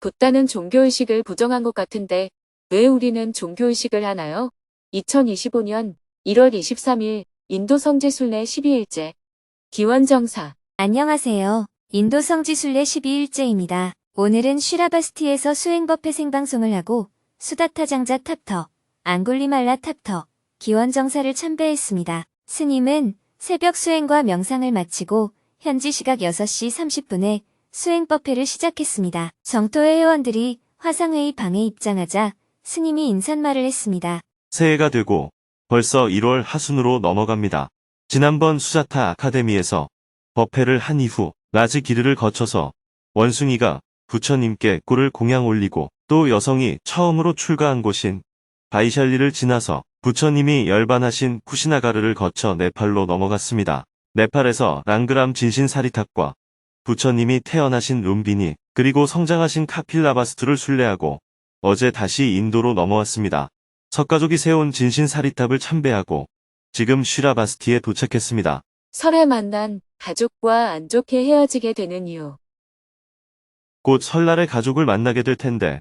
붓다는 종교의식을 부정한 것 같은데 왜 우리는 종교의식을 하나요? 2025년 1월 23일 인도 성지순례 12일째 기원정사 안녕하세요. 인도 성지순례 12일째입니다. 오늘은 쉬라바스티에서 수행법회 생방송을 하고 수다타 장자 탑터, 앙굴리말라 탑터, 기원정사를 참배했습니다. 스님은 새벽 수행과 명상을 마치고 현지 시각 6시 30분에 수행법회를 시작했습니다. 정토회 회원들이 화상회의 방에 입장하자 스님이 인사말을 했습니다. 새해가 되고 벌써 1월 하순으로 넘어갑니다. 지난번 수자타 아카데미에서 법회를 한 이후 라지 기르를 거쳐서 원숭이가 부처님께 꿀을 공양 올리고 또 여성이 처음으로 출가한 곳인 바이샬리를 지나서 부처님이 열반하신 쿠시나가르를 거쳐 네팔로 넘어갔습니다. 네팔에서 랑그람 진신사리탑과 부처님이 태어나신 룸비니 그리고 성장하신 카필라바스투를 순례하고 어제 다시 인도로 넘어왔습니다. 석가족이 세운 진신사리탑을 참배하고 지금 쉬라바스티에 도착했습니다. 설에 만난 가족과 안 좋게 헤어지게 되는 이유 곧 설날에 가족을 만나게 될 텐데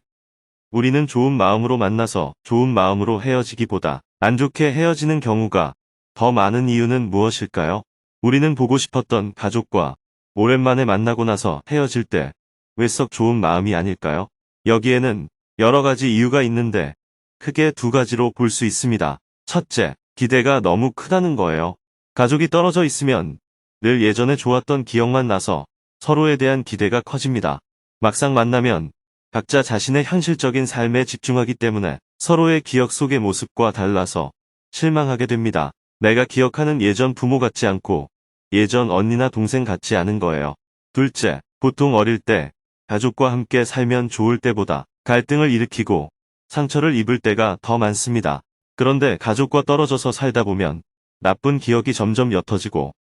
우리는 좋은 마음으로 만나서 좋은 마음으로 헤어지기보다 안 좋게 헤어지는 경우가 더 많은 이유는 무엇일까요? 우리는 보고 싶었던 가족과 오랜만에 만나고 나서 헤어질 때 왜 썩 좋은 마음이 아닐까요? 여기에는 여러 가지 이유가 있는데 크게 두 가지로 볼 수 있습니다. 첫째, 기대가 너무 크다는 거예요. 가족이 떨어져 있으면 늘 예전에 좋았던 기억만 나서 서로에 대한 기대가 커집니다. 막상 만나면 각자 자신의 현실적인 삶에 집중하기 때문에 서로의 기억 속의 모습과 달라서 실망하게 됩니다. 내가 기억하는 예전 부모 같지 않고 예전 언니나 동생 같지 않은 거예요. 둘째, 보통 어릴 때 가족과 함께 살면 좋을 때보다 갈등을 일으키고 상처를 입을 때가 더 많습니다. 그런데 가족과 떨어져서 살다 보면 나쁜 기억이 점점 옅어지고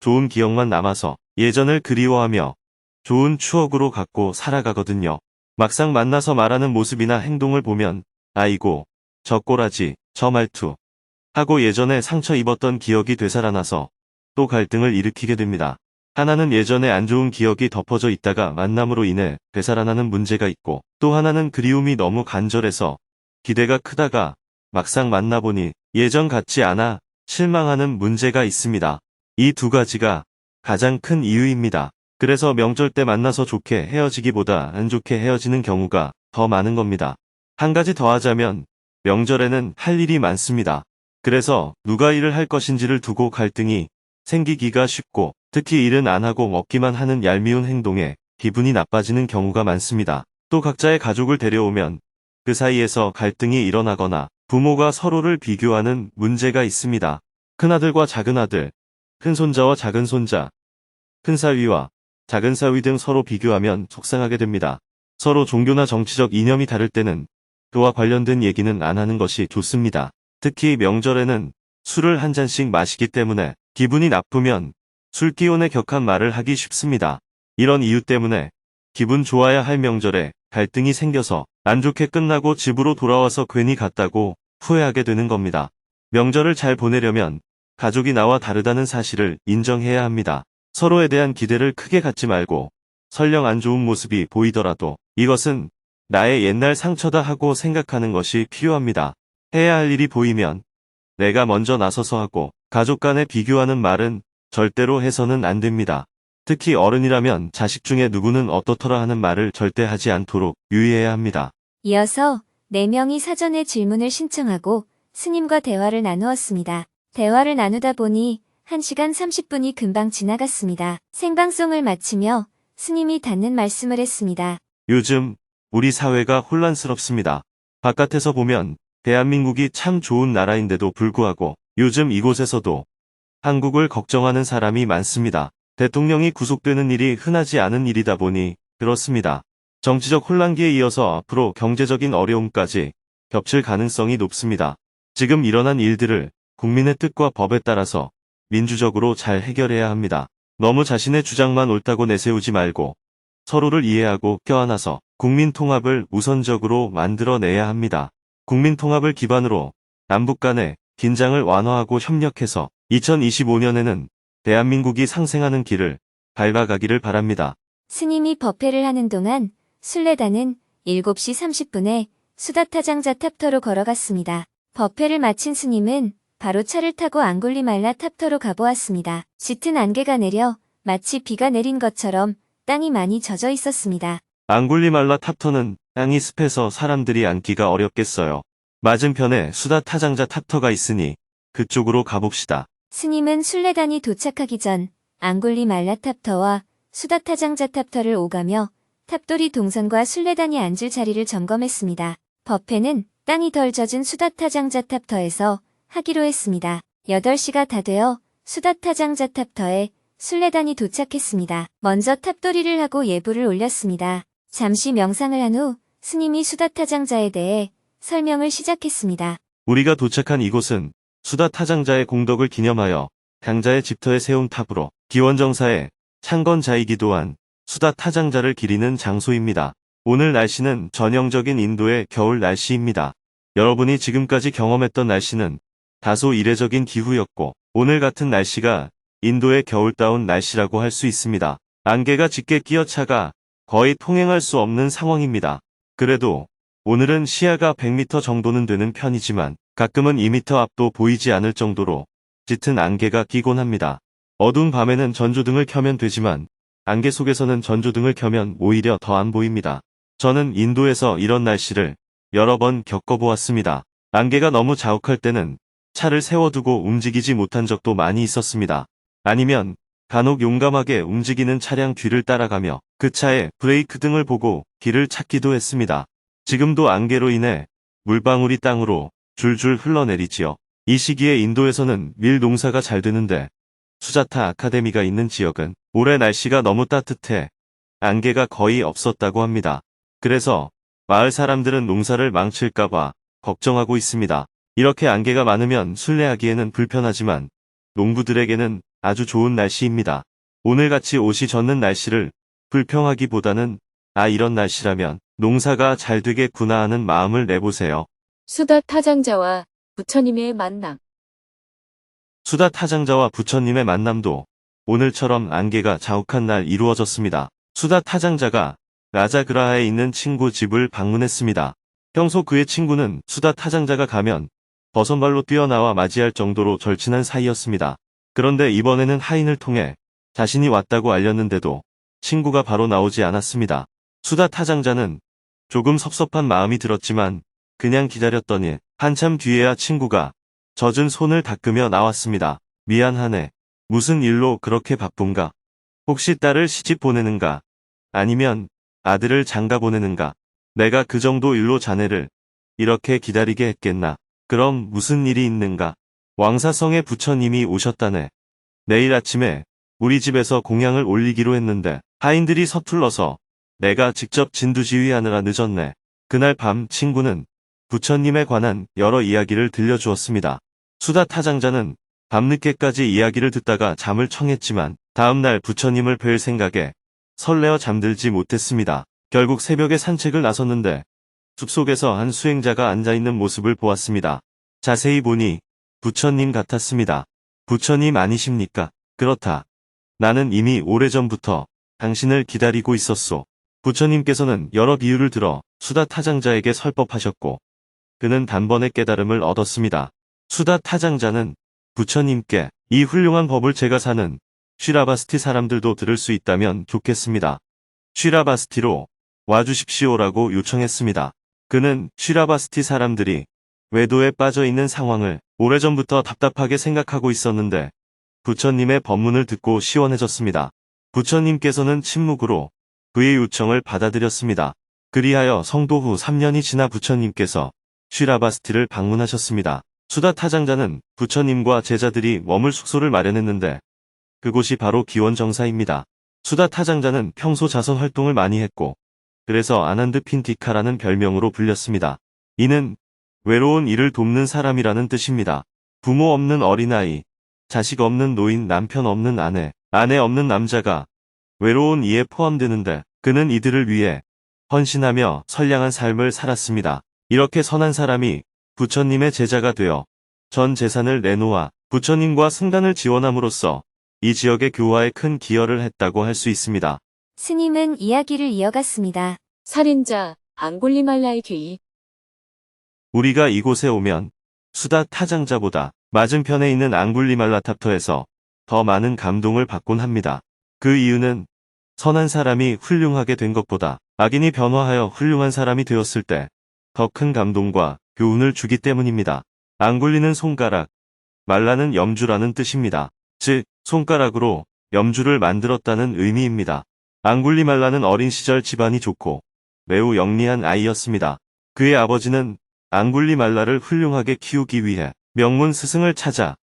좋은 기억만 남아서 예전을 그리워하며 좋은 추억으로 갖고 살아가거든요. 막상 만나서 말하는 모습이나 행동을 보면 아이고 저 꼬라지 저 말투 하고 예전에 상처 입었던 기억이 되살아나서 또 갈등을 일으키게 됩니다. 하나는 예전에 안 좋은 기억이 덮어져 있다가 만남으로 인해 되살아나는 문제가 있고 또 하나는 그리움이 너무 간절해서 기대가 크다가 막상 만나보니 예전 같지 않아 실망하는 문제가 있습니다. 이 두 가지가 가장 큰 이유입니다. 그래서 명절 때 만나서 좋게 헤어지기보다 안 좋게 헤어지는 경우가 더 많은 겁니다. 한 가지 더 하자면 명절에는 할 일이 많습니다. 그래서 누가 일을 할 것인지를 두고 갈등이 생기기가 쉽고 특히 일은 안 하고 먹기만 하는 얄미운 행동에 기분이 나빠지는 경우가 많습니다. 또 각자의 가족을 데려오면 그 사이에서 갈등이 일어나거나 부모가 서로를 비교하는 문제가 있습니다. 큰아들과 작은아들, 큰손자와 작은손자, 큰사위와 작은 사위 등 서로 비교하면 속상하게 됩니다. 서로 종교나 정치적 이념이 다를 때는 그와 관련된 얘기는 안 하는 것이 좋습니다. 특히 명절에는 술을 한 잔씩 마시기 때문에 기분이 나쁘면 술기운에 격한 말을 하기 쉽습니다. 이런 이유 때문에 기분 좋아야 할 명절에 갈등이 생겨서 안 좋게 끝나고 집으로 돌아와서 괜히 갔다고 후회하게 되는 겁니다. 명절을 잘 보내려면 가족이 나와 다르다는 사실을 인정해야 합니다. 서로에 대한 기대를 크게 갖지 말고 설령 안 좋은 모습이 보이더라도 이것은 나의 옛날 상처다 하고 생각하는 것이 필요합니다. 해야 할 일이 보이면 내가 먼저 나서서 하고 가족 간에 비교하는 말은 절대로 해서는 안 됩니다. 특히 어른이라면 자식 중에 누구는 어떻더라 하는 말을 절대 하지 않도록 유의해야 합니다. 이어서 4명이 사전에 질문을 신청하고 스님과 대화를 나누었습니다. 대화를 나누다 보니 1시간 30분이 금방 지나갔습니다. 생방송을 마치며 스님이 닿는 말씀을 했습니다. 요즘 우리 사회가 혼란스럽습니다. 바깥에서 보면 대한민국이 참 좋은 나라인데도 불구하고 요즘 이곳에서도 한국을 걱정하는 사람이 많습니다. 대통령이 구속되는 일이 흔하지 않은 일이다 보니 그렇습니다. 정치적 혼란기에 이어서 앞으로 경제적인 어려움까지 겹칠 가능성이 높습니다. 지금 일어난 일들을 국민의 뜻과 법에 따라서 민주적으로 잘 해결해야 합니다. 너무 자신의 주장만 옳다고 내세우지 말고 서로를 이해하고 껴안아서 국민 통합을 우선적으로 만들어내야 합니다. 국민 통합을 기반으로 남북 간의 긴장을 완화하고 협력해서 2025년에는 대한민국이 상생하는 길을 밟아가기를 바랍니다. 스님이 법회를 하는 동안 순례단은 7시 30분에 수다타장자 탑터로 걸어갔습니다. 법회를 마친 스님은 바로 차를 타고 앙골리말라 탑터로 가보았습니다. 짙은 안개가 내려 마치 비가 내린 것처럼 땅이 많이 젖어 있었습니다. 앙굴리말라 탑터는 땅이 습해서 사람들이 앉기가 어렵겠어요. 맞은편에 수다 타장자 탑터가 있으니 그쪽으로 가봅시다. 스님은 순례단이 도착하기 전 앙골리말라 탑터와 수다 타장자 탑터를 오가며 탑돌이 동선과 순례단이 앉을 자리를 점검했습니다. 법회는 땅이 덜 젖은 수다 타장자 탑터에서 하기로 했습니다. 8시가 다 되어 수다타장 자 탑터에 순례단이 도착했습니다. 먼저 탑돌이를 하고 예불을 올렸습니다. 잠시 명상을 한 후 스님이 수다타장자에 대해 설명을 시작했습니다. 우리가 도착한 이곳은 수다 타장자의 공덕을 기념하여 강자의 집터에 세운 탑으로 기원정사의 창건자이기도 한 수다 타장자를 기리는 장소입니다. 오늘 날씨는 전형적인 인도의 겨울 날씨입니다. 여러분이 지금까지 경험했던 날씨는 다소 이례적인 기후였고 오늘 같은 날씨가 인도의 겨울다운 날씨라고 할 수 있습니다. 안개가 짙게 끼어 차가 거의 통행할 수 없는 상황입니다. 그래도 오늘은 시야가 100m 정도는 되는 편이지만 가끔은 2m 앞도 보이지 않을 정도로 짙은 안개가 끼곤 합니다. 어두운 밤에는 전조등을 켜면 되지만 안개 속에서는 전조등을 켜면 오히려 더 안 보입니다. 저는 인도에서 이런 날씨를 여러 번 겪어보았습니다. 안개가 너무 자욱할 때는 차를 세워두고 움직이지 못한 적도 많이 있었습니다. 아니면 간혹 용감하게 움직이는 차량 뒤를 따라가며 그 차의 브레이크 등을 보고 길을 찾기도 했습니다. 지금도 안개로 인해 물방울이 땅으로 줄줄 흘러내리지요. 이 시기에 인도에서는 밀 농사가 잘 되는데 수자타 아카데미가 있는 지역은 올해 날씨가 너무 따뜻해 안개가 거의 없었다고 합니다. 그래서 마을 사람들은 농사를 망칠까봐 걱정하고 있습니다. 이렇게 안개가 많으면 순례하기에는 불편하지만 농부들에게는 아주 좋은 날씨입니다. 오늘같이 옷이 젖는 날씨를 불평하기보다는 아 이런 날씨라면 농사가 잘 되겠구나 하는 마음을 내보세요. 수다 타장자와 부처님의 만남. 수다 타장자와 부처님의 만남도 오늘처럼 안개가 자욱한 날 이루어졌습니다. 수다 타장자가 라자그라하에 있는 친구 집을 방문했습니다. 평소 그의 친구는 수다 타장자가 가면 버선발로 뛰어나와 맞이할 정도로 절친한 사이였습니다. 그런데 이번에는 하인을 통해 자신이 왔다고 알렸는데도 친구가 바로 나오지 않았습니다. 수다 타장자는 조금 섭섭한 마음이 들었지만 그냥 기다렸더니 한참 뒤에야 친구가 젖은 손을 닦으며 나왔습니다. 미안하네. 무슨 일로 그렇게 바쁜가? 혹시 딸을 시집 보내는가? 아니면 아들을 장가 보내는가? 내가 그 정도 일로 자네를 이렇게 기다리게 했겠나? 그럼 무슨 일이 있는가? 왕사성의 부처님이 오셨다네. 내일 아침에 우리 집에서 공양을 올리기로 했는데 하인들이 서툴러서 내가 직접 진두지휘하느라 늦었네. 그날 밤 친구는 부처님에 관한 여러 이야기를 들려주었습니다. 수다 타장자는 밤늦게까지 이야기를 듣다가 잠을 청했지만 다음날 부처님을 뵐 생각에 설레어 잠들지 못했습니다. 결국 새벽에 산책을 나섰는데 숲속에서 한 수행자가 앉아있는 모습을 보았습니다. 자세히 보니 부처님 같았습니다. 부처님 아니십니까? 그렇다. 나는 이미 오래전부터 당신을 기다리고 있었소. 부처님께서는 여러 비유를 들어 수다 타장자에게 설법하셨고 그는 단번에 깨달음을 얻었습니다. 수다 타장자는 부처님께 이 훌륭한 법을 제가 사는 쉬라바스티 사람들도 들을 수 있다면 좋겠습니다. 쉬라바스티로 와주십시오라고 요청했습니다. 그는 쉬라바스티 사람들이 외도에 빠져 있는 상황을 오래전부터 답답하게 생각하고 있었는데 부처님의 법문을 듣고 시원해졌습니다. 부처님께서는 침묵으로 그의 요청을 받아들였습니다. 그리하여 성도 후 3년이 지나 부처님께서 쉬라바스티를 방문하셨습니다. 수다 타장자는 부처님과 제자들이 머물 숙소를 마련했는데 그곳이 바로 기원정사입니다. 수다 타장자는 평소 자선 활동을 많이 했고 그래서 아난드 핀티카라는 별명으로 불렸습니다. 이는 외로운 이를 돕는 사람이라는 뜻입니다. 부모 없는 어린아이, 자식 없는 노인, 남편 없는 아내, 아내 없는 남자가 외로운 이에 포함되는데 그는 이들을 위해 헌신하며 선량한 삶을 살았습니다. 이렇게 선한 사람이 부처님의 제자가 되어 전 재산을 내놓아 부처님과 승단을 지원함으로써 이 지역의 교화에 큰 기여를 했다고 할 수 있습니다. 스님은 이야기를 이어갔습니다. 살인자 앙골리말라의 귀. 우리가 이곳에 오면 수다 타장자보다 맞은편에 있는 앙굴리말라 탑터에서 더 많은 감동을 받곤 합니다. 그 이유는 선한 사람이 훌륭하게 된 것보다 악인이 변화하여 훌륭한 사람이 되었을 때 더 큰 감동과 교훈을 주기 때문입니다. 앙굴리는 손가락, 말라는 염주라는 뜻입니다. 즉, 손가락으로 염주를 만들었다는 의미입니다. 앙굴리 말라는 어린 시절 집안이 좋고 매우 영리한 아이였습니다. 그의 아버지는 앙굴리 말라를 훌륭하게 키우기 위해 명문 스승을 찾아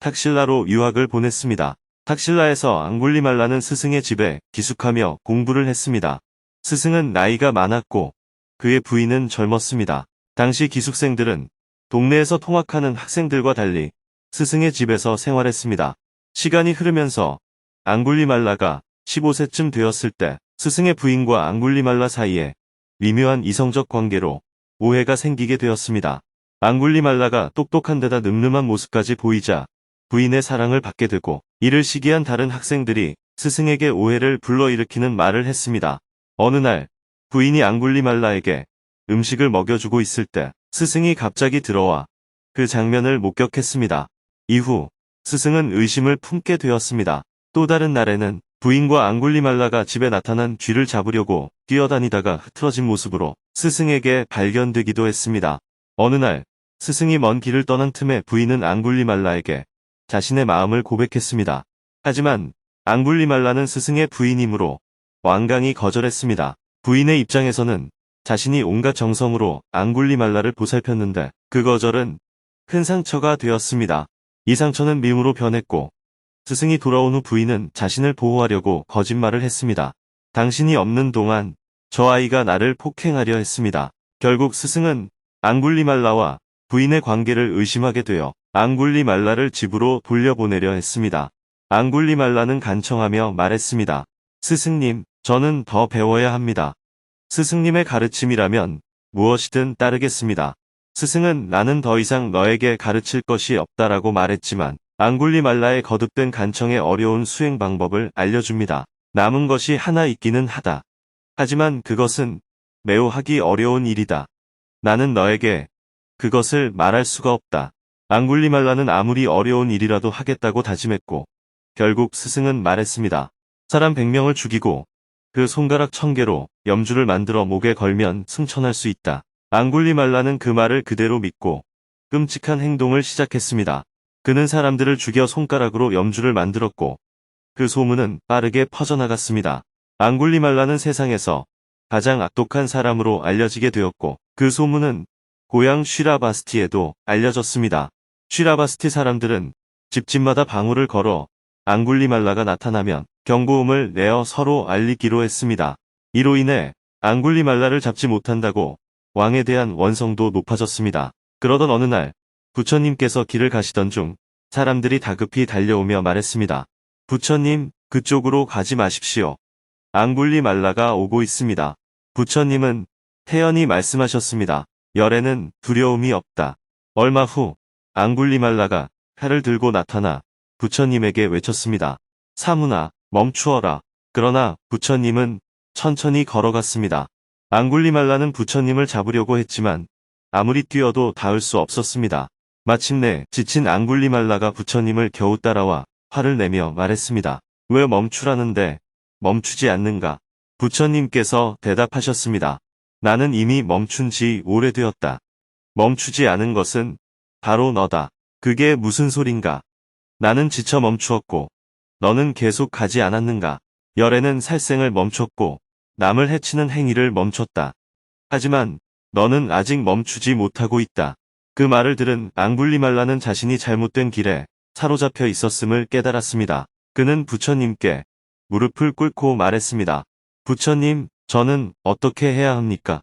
탁실라로 유학을 보냈습니다. 탁실라에서 앙굴리 말라는 스승의 집에 기숙하며 공부를 했습니다. 스승은 나이가 많았고 그의 부인은 젊었습니다. 당시 기숙생들은 동네에서 통학하는 학생들과 달리 스승의 집에서 생활했습니다. 시간이 흐르면서 앙굴리말라가 15세쯤 되었을 때 스승의 부인과 앙굴리말라 사이에 미묘한 이성적 관계로 오해가 생기게 되었습니다. 앙굴리말라가 똑똑한 데다 늠름한 모습까지 보이자 부인의 사랑을 받게 되고 이를 시기한 다른 학생들이 스승에게 오해를 불러일으키는 말을 했습니다. 어느 날 부인이 앙굴리말라에게 음식을 먹여주고 있을 때 스승이 갑자기 들어와 그 장면을 목격했습니다. 이후 스승은 의심을 품게 되었습니다. 또 다른 날에는 부인과 앙굴리말라가 집에 나타난 쥐를 잡으려고 뛰어다니다가 흐트러진 모습으로 스승에게 발견되기도 했습니다. 어느 날 스승이 먼 길을 떠난 틈에 부인은 앙굴리말라에게 자신의 마음을 고백했습니다. 하지만 앙굴리말라는 스승의 부인이므로 완강히 거절했습니다. 부인의 입장에서는 자신이 온갖 정성으로 앙굴리말라를 보살폈는데 그 거절은 큰 상처가 되었습니다. 이 상처는 미움으로 변했고 스승이 돌아온 후 부인은 자신을 보호하려고 거짓말을 했습니다. 당신이 없는 동안 저 아이가 나를 폭행하려 했습니다. 결국 스승은 앙굴리말라와 부인의 관계를 의심하게 되어 앙굴리말라를 집으로 돌려보내려 했습니다. 앙굴리말라는 간청하며 말했습니다. 스승님, 저는 더 배워야 합니다. 스승님의 가르침이라면 무엇이든 따르겠습니다. 스승은 나는 더 이상 너에게 가르칠 것이 없다라고 말했지만 앙굴리말라의 거듭된 간청의 어려운 수행 방법을 알려줍니다. 남은 것이 하나 있기는 하다. 하지만 그것은 매우 하기 어려운 일이다. 나는 너에게 그것을 말할 수가 없다. 앙굴리말라는 아무리 어려운 일이라도 하겠다고 다짐했고 결국 스승은 말했습니다. 사람 100명을 죽이고 그 손가락 천 개로 염주를 만들어 목에 걸면 승천할 수 있다. 앙굴리말라는 그 말을 그대로 믿고 끔찍한 행동을 시작했습니다. 그는 사람들을 죽여 손가락으로 염주를 만들었고 그 소문은 빠르게 퍼져나갔습니다. 앙굴리말라는 세상에서 가장 악독한 사람으로 알려지게 되었고 그 소문은 고향 쉬라바스티에도 알려졌습니다. 쉬라바스티 사람들은 집집마다 방울을 걸어 앙굴리말라가 나타나면 경고음을 내어 서로 알리기로 했습니다. 이로 인해 앙굴리말라를 잡지 못한다고 왕에 대한 원성도 높아졌습니다. 그러던 어느 날 부처님께서 길을 가시던 중 사람들이 다급히 달려오며 말했습니다. 부처님, 그쪽으로 가지 마십시오. 앙굴리 말라가 오고 있습니다. 부처님은 태연히 말씀하셨습니다. 열에는 두려움이 없다. 얼마 후 앙굴리 말라가 칼을 들고 나타나 부처님에게 외쳤습니다. 사문아, 멈추어라. 그러나 부처님은 천천히 걸어갔습니다. 앙굴리말라는 부처님을 잡으려고 했지만 아무리 뛰어도 닿을 수 없었습니다. 마침내 지친 앙굴리말라가 부처님을 겨우 따라와 화를 내며 말했습니다. 왜 멈추라는데 멈추지 않는가? 부처님께서 대답하셨습니다. 나는 이미 멈춘 지 오래되었다. 멈추지 않은 것은 바로 너다. 그게 무슨 소린가? 나는 지쳐 멈추었고 너는 계속 가지 않았는가? 열애는 살생을 멈췄고 남을 해치는 행위를 멈췄다. 하지만 너는 아직 멈추지 못하고 있다. 그 말을 들은 앙굴리말라는 자신이 잘못된 길에 사로잡혀 있었음을 깨달았습니다. 그는 부처님께 무릎을 꿇고 말했습니다. 부처님, 저는 어떻게 해야 합니까?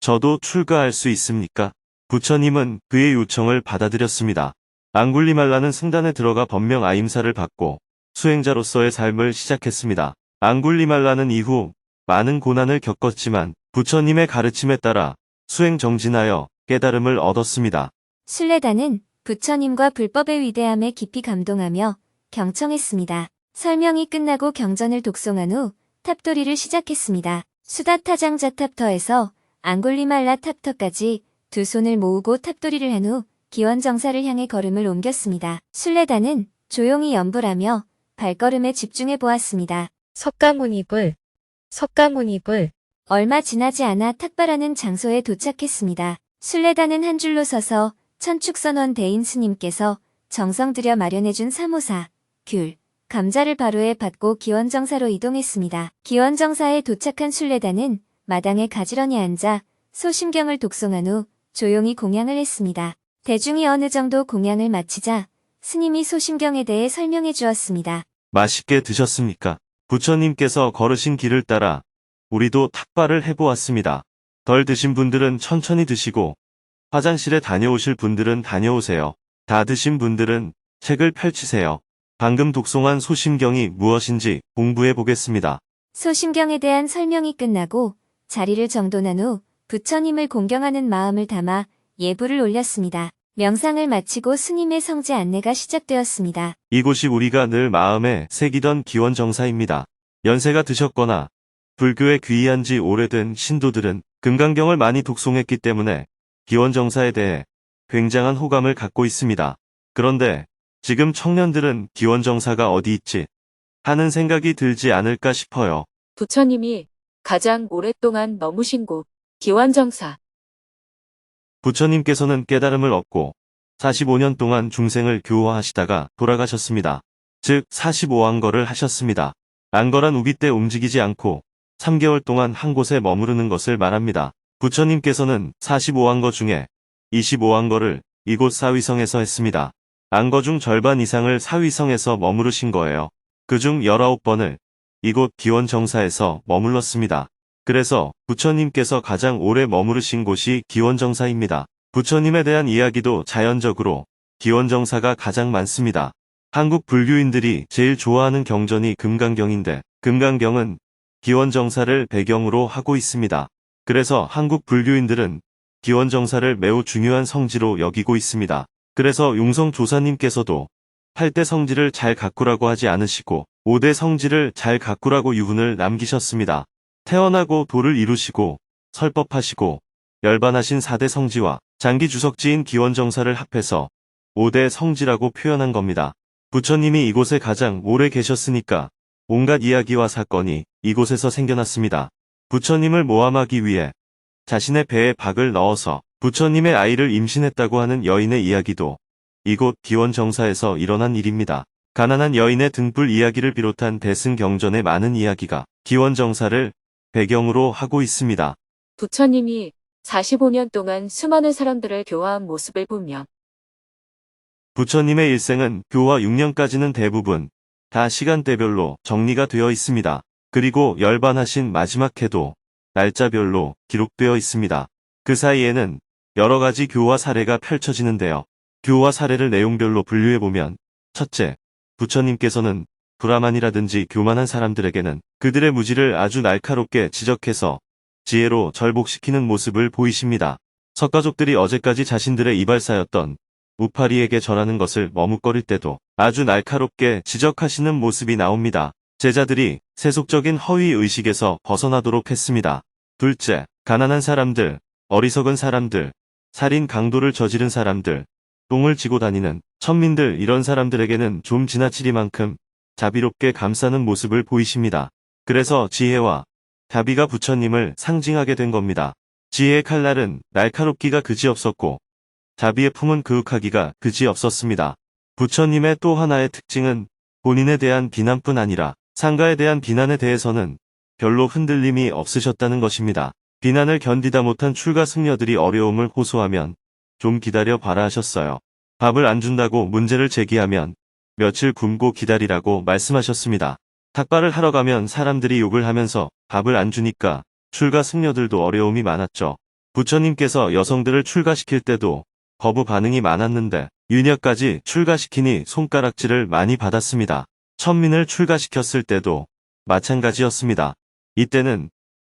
저도 출가할 수 있습니까? 부처님은 그의 요청을 받아들였습니다. 앙굴리말라는 승단에 들어가 법명 아임사를 받고 수행자로서의 삶을 시작했습니다. 앙굴리말라는 이후 많은 고난을 겪었지만 부처님의 가르침에 따라 수행 정진하여 깨달음을 얻었습니다. 순례단은 부처님과 불법의 위대함에 깊이 감동하며 경청했습니다. 설명이 끝나고 경전을 독송한 후 탑도리를 시작했습니다. 수다타장자 탑터에서 앙골리말라 탑터까지 두 손을 모으고 탑도리를 한 후 기원정사를 향해 걸음을 옮겼습니다. 순례단은 조용히 연불하며 발걸음에 집중해 보았습니다. 석가모니불, 석가모니불, 얼마 지나지 않아 탁바라는 장소에 도착했습니다. 순례단은 한 줄로 서서 천축선원 대인 스님께서 정성 들여 마련해준 사모사, 귤, 감자를 바로에 받고 기원정사로 이동했습니다. 기원정사에 도착한 순례단은 마당에 가지런히 앉아 소심경을 독송한 후 조용히 공양을 했습니다. 대중이 어느 정도 공양을 마치자 스님이 소심경에 대해 설명해 주었습니다. 맛있게 드셨습니까? 부처님께서 걸으신 길을 따라 우리도 탁발을 해보았습니다. 덜 드신 분들은 천천히 드시고 화장실에 다녀오실 분들은 다녀오세요. 다 드신 분들은 책을 펼치세요. 방금 독송한 소심경이 무엇인지 공부해 보겠습니다. 소심경에 대한 설명이 끝나고 자리를 정돈한 후 부처님을 공경하는 마음을 담아 예불을 올렸습니다. 명상을 마치고 스님의 성지 안내가 시작되었습니다. 이곳이 우리가 늘 마음에 새기던 기원정사입니다. 연세가 드셨거나 불교에 귀의한 지 오래된 신도들은 금강경을 많이 독송했기 때문에 기원정사에 대해 굉장한 호감을 갖고 있습니다. 그런데 지금 청년들은 기원정사가 어디 있지? 하는 생각이 들지 않을까 싶어요. 부처님이 가장 오랫동안 머무신 곳, 기원정사, 부처님께서는 깨달음을 얻고 45년 동안 중생을 교화하시다가 돌아가셨습니다. 즉 45안거를 하셨습니다. 안거란 우기 때 움직이지 않고 3개월 동안 한 곳에 머무르는 것을 말합니다. 부처님께서는 45안거 중에 25안거를 이곳 사위성에서 했습니다. 안거 중 절반 이상을 사위성에서 머무르신 거예요. 그중 19번을 이곳 기원정사에서 머물렀습니다. 그래서 부처님께서 가장 오래 머무르신 곳이 기원정사입니다. 부처님에 대한 이야기도 자연적으로 기원정사가 가장 많습니다. 한국 불교인들이 제일 좋아하는 경전이 금강경인데 금강경은 기원정사를 배경으로 하고 있습니다. 그래서 한국 불교인들은 기원정사를 매우 중요한 성지로 여기고 있습니다. 그래서 용성 조사님께서도 8대 성지를 잘 가꾸라고 하지 않으시고 5대 성지를 잘 가꾸라고 유훈을 남기셨습니다. 태어나고 도를 이루시고 설법하시고 열반하신 4대 성지와 장기 주석지인 기원정사를 합해서 5대 성지라고 표현한 겁니다. 부처님이 이곳에 가장 오래 계셨으니까 온갖 이야기와 사건이 이곳에서 생겨났습니다. 부처님을 모함하기 위해 자신의 배에 박을 넣어서 부처님의 아이를 임신했다고 하는 여인의 이야기도 이곳 기원정사에서 일어난 일입니다. 가난한 여인의 등불 이야기를 비롯한 대승경전의 많은 이야기가 기원정사를 배경으로 하고 있습니다. 부처님이 45년 동안 수많은 사람들을 교화한 모습을 보면 부처님의 일생은 교화 6년까지는 대부분 다 시간대별로 정리가 되어 있습니다. 그리고 열반하신 마지막 해도 날짜별로 기록되어 있습니다. 그 사이에는 여러 가지 교화 사례가 펼쳐지는데요. 교화 사례를 내용별로 분류해보면 첫째, 부처님께서는 불화만이라든지 교만한 사람들에게는 그들의 무지를 아주 날카롭게 지적해서 지혜로 절복시키는 모습을 보이십니다. 석가족들이 어제까지 자신들의 이발사였던 우파리에게 절하는 것을 머뭇거릴 때도 아주 날카롭게 지적하시는 모습이 나옵니다. 제자들이 세속적인 허위 의식에서 벗어나도록 했습니다. 둘째, 가난한 사람들, 어리석은 사람들, 살인 강도를 저지른 사람들, 똥을 지고 다니는 천민들 이런 사람들에게는 좀 지나치리만큼 자비롭게 감싸는 모습을 보이십니다. 그래서 지혜와 자비가 부처님을 상징하게 된 겁니다. 지혜의 칼날은 날카롭기가 그지없었고 자비의 품은 그윽하기가 그지없었습니다. 부처님의 또 하나의 특징은 본인에 대한 비난뿐 아니라 상가에 대한 비난에 대해서는 별로 흔들림이 없으셨다는 것입니다. 비난을 견디다 못한 출가 승려들이 어려움을 호소하면 좀 기다려 봐라 하셨어요. 밥을 안 준다고 문제를 제기하면 며칠 굶고 기다리라고 말씀하셨습니다. 닭발을 하러 가면 사람들이 욕을 하면서 밥을 안 주니까 출가 승려들도 어려움이 많았죠. 부처님께서 여성들을 출가시킬 때도 거부 반응이 많았는데 유녀까지 출가시키니 손가락질을 많이 받았습니다. 천민을 출가시켰을 때도 마찬가지였습니다. 이때는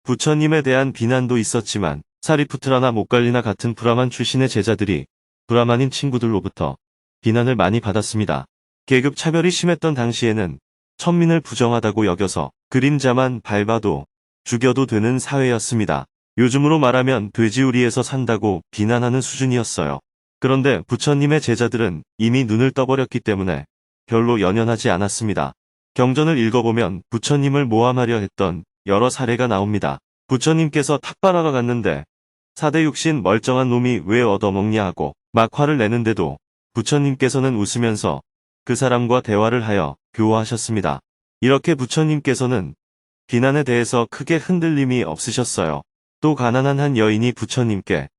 부처님에 대한 비난도 있었지만 사리푸트라나 목갈리나 같은 브라만 출신의 제자들이 브라만인 친구들로부터 비난을 많이 받았습니다. 계급 차별이 심했던 당시에는 천민을 부정하다고 여겨서 그림자만 밟아도 죽여도 되는 사회였습니다. 요즘으로 말하면 돼지우리에서 산다고 비난하는 수준이었어요. 그런데 부처님의 제자들은 이미 눈을 떠버렸기 때문에 별로 연연하지 않았습니다. 경전을 읽어보면 부처님을 모함하려 했던 여러 사례가 나옵니다. 부처님께서 탁발하러 갔는데 사대 육신 멀쩡한 놈이 왜 얻어먹냐 하고 막 화를 내는데도 부처님께서는 웃으면서 그 사람과 대화를 하여 교화하셨습니다. 이렇게 부처님께서는 비난에 대해서 크게 흔들림이 없으셨어요. 또 가난한 한 여인이 부처님께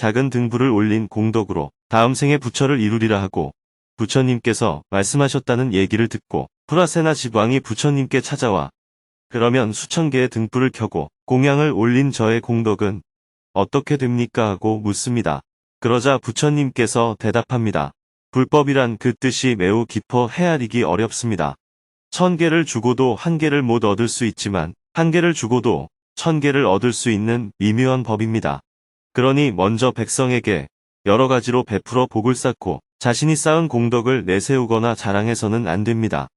작은 등불을 올린 공덕으로 다음 생에 부처를 이루리라 하고 부처님께서 말씀하셨다는 얘기를 듣고 프라세나 지방이 부처님께 찾아와 그러면 수천 개의 등불을 켜고 공양을 올린 저의 공덕은 어떻게 됩니까 하고 묻습니다. 그러자 부처님께서 대답합니다. 불법이란 그 뜻이 매우 깊어 헤아리기 어렵습니다. 천 개를 주고도 한 개를 못 얻을 수 있지만 한 개를 주고도 천 개를 얻을 수 있는 미묘한 법입니다. 그러니 먼저 백성에게 여러 가지로 베풀어 복을 쌓고 자신이 쌓은 공덕을 내세우거나 자랑해서는 안 됩니다.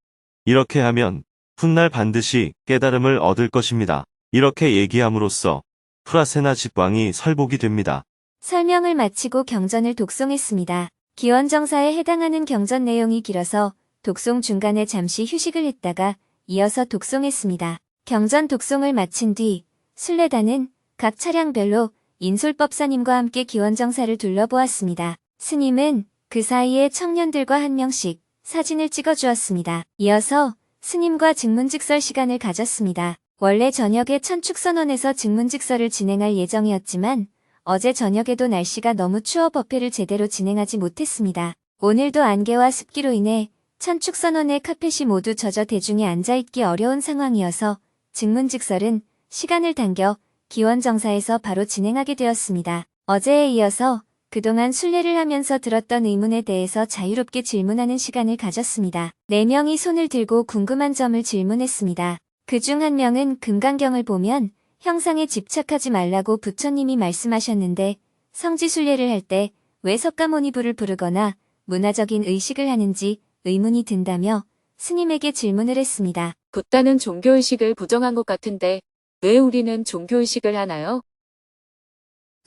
이렇게 하면 훗날 반드시 깨달음을 얻을 것입니다. 이렇게 얘기함으로써 프라세나 집왕이 설복이 됩니다. 설명을 마치고 경전을 독송했습니다. 기원정사에 해당하는 경전 내용이 길어서 독송 중간에 잠시 휴식을 했다가 이어서 독송했습니다. 경전 독송을 마친 뒤 순례단은 각 차량별로 인솔법사님과 함께 기원정사를 둘러보았습니다. 스님은 그 사이에 청년들과 한 명씩 사진을 찍어주었습니다. 이어서 스님과 증문직설 시간을 가졌습니다. 원래 저녁에 천축선원에서 증문직설을 진행할 예정이었지만 어제 저녁에도 날씨가 너무 추워 법회를 제대로 진행하지 못했습니다. 오늘도 안개와 습기로 인해 천축선원의 카펫이 모두 젖어 대중이 앉아있기 어려운 상황이어서 증문직설은 시간을 당겨 기원정사에서 바로 진행하게 되었습니다. 어제에 이어서 그동안 순례를 하면서 들었던 의문에 대해서 자유롭게 질문하는 시간을 가졌습니다. 네 명이 손을 들고 궁금한 점을 질문했습니다. 그 중 한 명은 금강경을 보면 형상에 집착하지 말라고 부처님이 말씀하셨는데 성지 순례를 할 때 왜 석가모니부를 부르거나 문화적인 의식을 하는지 의문이 든다며 스님에게 질문을 했습니다. 붓다는 종교의식을 부정한 것 같은데 왜 우리는 종교의식을 하나요?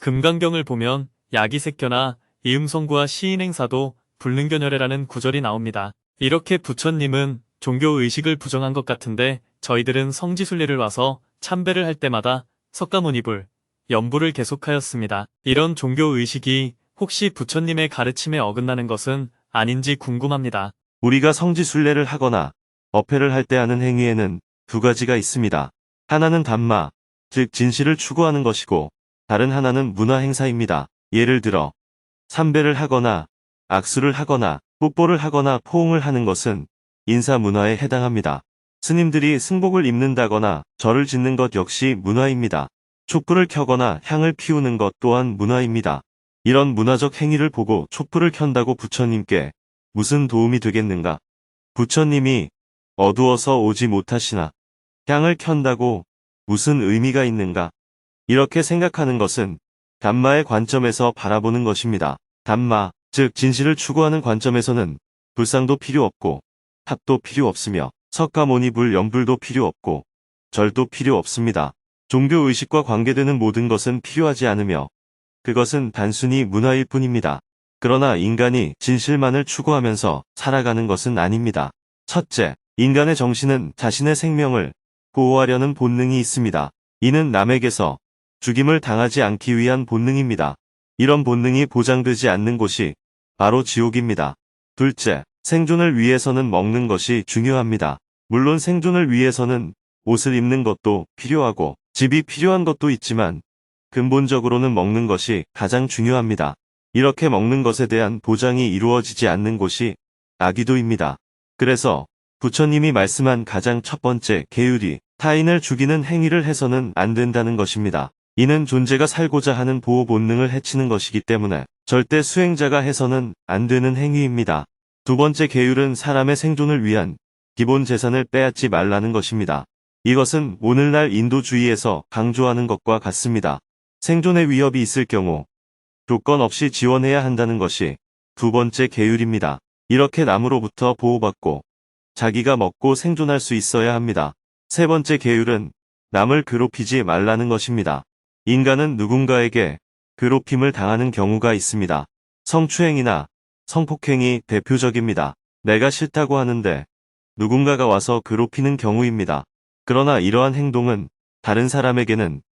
금강경을 보면 야기색견나 이음성구와 시인행사도 불능견열애라는 구절이 나옵니다. 이렇게 부처님은 종교의식을 부정한 것 같은데 저희들은 성지순례를 와서 참배를 할 때마다 석가모니불, 연부를 계속하였습니다. 이런 종교의식이 혹시 부처님의 가르침에 어긋나는 것은 아닌지 궁금합니다. 우리가 성지순례를 하거나 어패를 할 때 하는 행위에는 두 가지가 있습니다. 하나는 담마, 즉 진실을 추구하는 것이고 다른 하나는 문화 행사입니다. 예를 들어 삼배를 하거나 악수를 하거나 뽀뽀를 하거나 포옹을 하는 것은 인사 문화에 해당합니다. 스님들이 승복을 입는다거나 절을 짓는 것 역시 문화입니다. 촛불을 켜거나 향을 피우는 것 또한 문화입니다. 이런 문화적 행위를 보고 촛불을 켠다고 부처님께 무슨 도움이 되겠는가? 부처님이 어두워서 오지 못하시나 향을 켠다고 무슨 의미가 있는가? 이렇게 생각하는 것은 담마의 관점에서 바라보는 것입니다. 담마, 즉 진실을 추구하는 관점에서는 불상도 필요 없고 탑도 필요 없으며 석가모니 불 연불도 필요 없고 절도 필요 없습니다. 종교 의식과 관계되는 모든 것은 필요하지 않으며 그것은 단순히 문화일 뿐입니다. 그러나 인간이 진실만을 추구하면서 살아가는 것은 아닙니다. 첫째, 인간의 정신은 자신의 생명을 보호하려는 본능이 있습니다. 이는 남에게서 죽임을 당하지 않기 위한 본능입니다. 이런 본능이 보장되지 않는 곳이 바로 지옥입니다. 둘째, 생존을 위해서는 먹는 것이 중요합니다. 물론 생존을 위해서는 옷을 입는 것도 필요하고 집이 필요한 것도 있지만 근본적으로는 먹는 것이 가장 중요합니다. 이렇게 먹는 것에 대한 보장이 이루어지지 않는 곳이 아기도입니다. 그래서 부처님이 말씀한 가장 첫 번째 계율이 타인을 죽이는 행위를 해서는 안 된다는 것입니다. 이는 존재가 살고자 하는 보호 본능을 해치는 것이기 때문에 절대 수행자가 해서는 안 되는 행위입니다. 두 번째 계율은 사람의 생존을 위한 기본 재산을 빼앗지 말라는 것입니다. 이것은 오늘날 인도주의에서 강조하는 것과 같습니다. 생존의 위협이 있을 경우 조건 없이 지원해야 한다는 것이 두 번째 계율입니다. 이렇게 남으로부터 보호받고 자기가 먹고 생존할 수 있어야 합니다. 세 번째 계율은 남을 괴롭히지 말라는 것입니다. 인간은 누군가에게 괴롭힘을 당하는 경우가 있습니다. 성추행이나 성폭행이 대표적입니다. 내가 싫다고 하는데 누군가가 와서 괴롭히는 경우입니다. 그러나 이러한 행동은 다른 사람에게는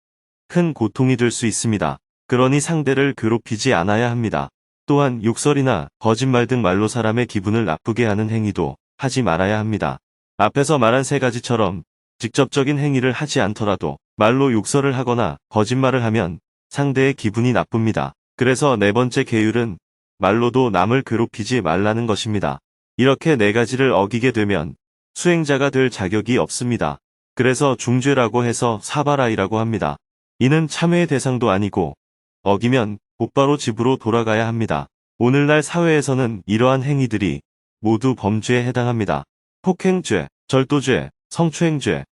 큰 고통이 될 수 있습니다. 그러니 상대를 괴롭히지 않아야 합니다. 또한 욕설이나 거짓말 등 말로 사람의 기분을 나쁘게 하는 행위도 하지 말아야 합니다. 앞에서 말한 세 가지처럼 직접적인 행위를 하지 않더라도 말로 욕설을 하거나 거짓말을 하면 상대의 기분이 나쁩니다. 그래서 네 번째 계율은 말로도 남을 괴롭히지 말라는 것입니다. 이렇게 네 가지를 어기게 되면 수행자가 될 자격이 없습니다. 그래서 중죄라고 해서 사바라이라고 합니다. 이는 참회의 대상도 아니고 어기면 곧바로 집으로 돌아가야 합니다. 오늘날 사회에서는 이러한 행위들이 모두 범죄에 해당합니다. 폭행죄, 절도죄, 성추행죄,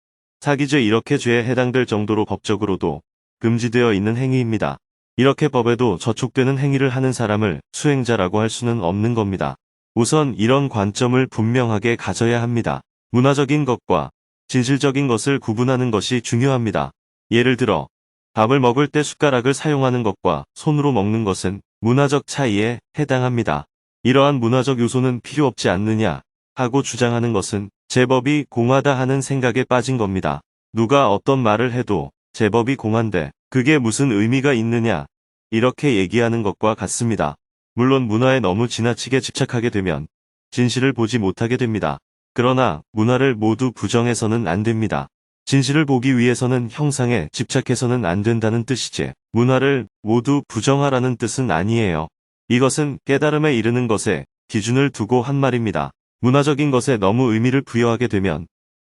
사기죄 이렇게 죄에 해당될 정도로 법적으로도 금지되어 있는 행위입니다. 이렇게 법에도 저촉되는 행위를 하는 사람을 수행자라고 할 수는 없는 겁니다. 우선 이런 관점을 분명하게 가져야 합니다. 문화적인 것과 진실적인 것을 구분하는 것이 중요합니다. 예를 들어 밥을 먹을 때 숟가락을 사용하는 것과 손으로 먹는 것은 문화적 차이에 해당합니다. 이러한 문화적 요소는 필요 없지 않느냐 하고 주장하는 것은 제법이 공하다 하는 생각에 빠진 겁니다. 누가 어떤 말을 해도 제법이 공한데 그게 무슨 의미가 있느냐 이렇게 얘기하는 것과 같습니다. 물론 문화에 너무 지나치게 집착하게 되면 진실을 보지 못하게 됩니다. 그러나 문화를 모두 부정해서는 안 됩니다. 진실을 보기 위해서는 형상에 집착해서는 안 된다는 뜻이지 문화를 모두 부정하라는 뜻은 아니에요. 이것은 깨달음에 이르는 것에 기준을 두고 한 말입니다. 문화적인 것에 너무 의미를 부여하게 되면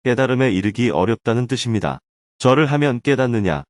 깨달음에 이르기 어렵다는 뜻입니다. 절을 하면 깨닫느냐,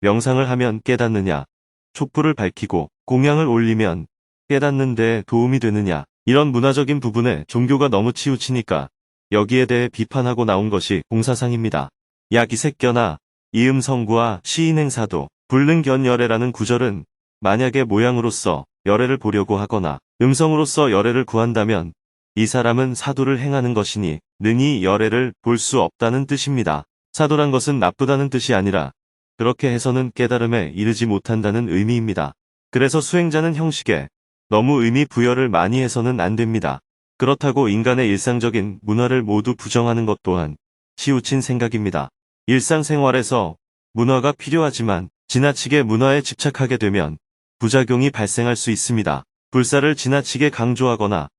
명상을 하면 깨닫느냐, 촛불을 밝히고 공양을 올리면 깨닫는 데 도움이 되느냐, 이런 문화적인 부분에 종교가 너무 치우치니까 여기에 대해 비판하고 나온 것이 공사상입니다. 야기색견나 이음성구와 시인행사도 불능견열애라는 구절은 만약에 모양으로서 열애를 보려고 하거나 음성으로서 열애를 구한다면 이 사람은 사도를 행하는 것이니 능히 열애를 볼 수 없다는 뜻입니다. 사도란 것은 나쁘다는 뜻이 아니라 그렇게 해서는 깨달음에 이르지 못한다는 의미입니다. 그래서 수행자는 형식에 너무 의미 부여를 많이 해서는 안 됩니다. 그렇다고 인간의 일상적인 문화를 모두 부정하는 것 또한 치우친 생각입니다. 일상생활에서 문화가 필요하지만 지나치게 문화에 집착하게 되면 부작용이 발생할 수 있습니다. 불사를 지나치게 강조하거나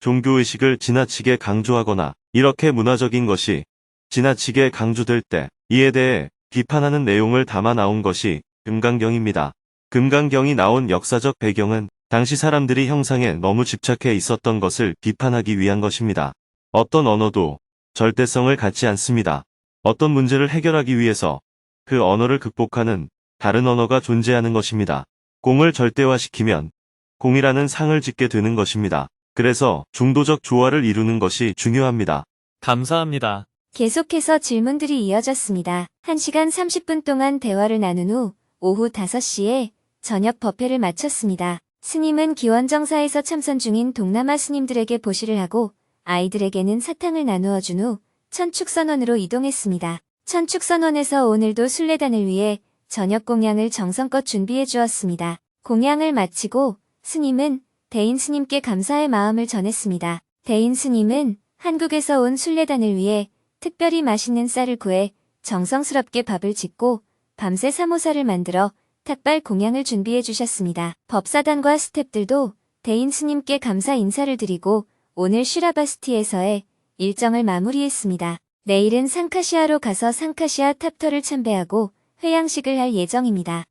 종교의식을 지나치게 강조하거나 이렇게 문화적인 것이 지나치게 강조될 때 이에 대해 비판하는 내용을 담아 나온 것이 금강경입니다. 금강경이 나온 역사적 배경은 당시 사람들이 형상에 너무 집착해 있었던 것을 비판하기 위한 것입니다. 어떤 언어도 절대성을 갖지 않습니다. 어떤 문제를 해결하기 위해서 그 언어를 극복하는 다른 언어가 존재하는 것입니다. 공을 절대화시키면 공이라는 상을 짓게 되는 것입니다. 그래서 중도적 조화를 이루는 것이 중요합니다. 감사합니다. 계속해서 질문들이 이어졌습니다. 1시간 30분 동안 대화를 나눈 후 오후 5시에 저녁 법회를 마쳤습니다. 스님은 기원정사에서 참선 중인 동남아 스님들에게 보시를 하고 아이들에게는 사탕을 나누어 준 후 천축선원으로 이동했습니다. 천축선원에서 오늘도 순례단을 위해 저녁 공양을 정성껏 준비해 주었습니다. 공양을 마치고 스님은 대인 스님께 감사의 마음을 전했습니다. 대인 스님은 한국에서 온 순례단을 위해 특별히 맛있는 쌀을 구해 정성스럽게 밥을 짓고 밤새 사모사를 만들어 탁발 공양을 준비해 주셨습니다. 법사단과 스탭들도 대인 스님께 감사 인사를 드리고 오늘 슈라바스티에서의 일정을 마무리했습니다. 내일은 상카시아로 가서 상카시아 탑터를 참배하고 회양식을 할 예정입니다.